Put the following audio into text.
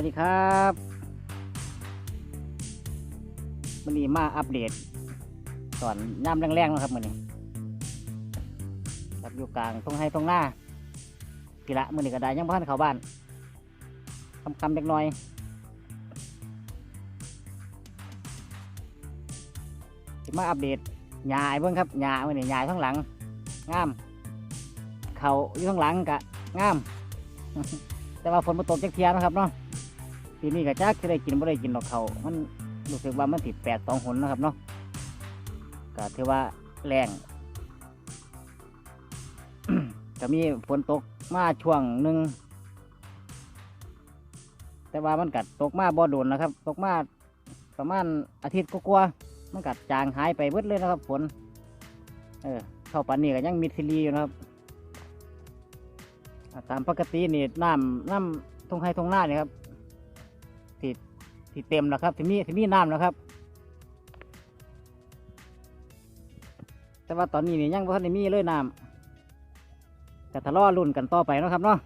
วัสดีครับวันนี้มาอัปเดตตอนย่ำแรงๆนะครับวันนี้ครับอยู่กลางตรงให้ตรงหน้าพีละมือนี้ก็ได้ยังพันเขาบ้านคำคำๆเล็กน้อยสิมาอัปเดตหญ้าไอ้เบิ้งครับหญ้ามื่อนี้หญ้าข้างหลังงาม เขาอยู่ข้างหลังกะงามแต่ว่าฝนมาตกจักเทียนะครับเนาะ ปีนี้ก็จักจะได้กินบ่ได้กินดอกเขามันรู้สึกว่ามันติดแปดสองหนนะครับเนาะก็ถือว่าแรงก็มีฝนตกมาช่วงหนึ่งแต่ว่ามันกัดตกมาบ่โดนนะครับ ตกมาประมาณอาทิตย์กว่าๆมันกัดจางหายไปเบิดเลยนะครับฝนเออเข้าปันนี้ก็ยังมีซิลีอยู่นะครับ ตามปกตินี่น้ำน้ำทงไฮทงหน้าเนี่ยครับ ที่เต็มแล้วครับที่มีที่มีน้ำแล้วครับ แต่ว่าตอนนี้นี่ยังบ่ทันได้มีเลยน้ำแต่ทะเลาะรุ่นกันต่อไปนะครับเนาะ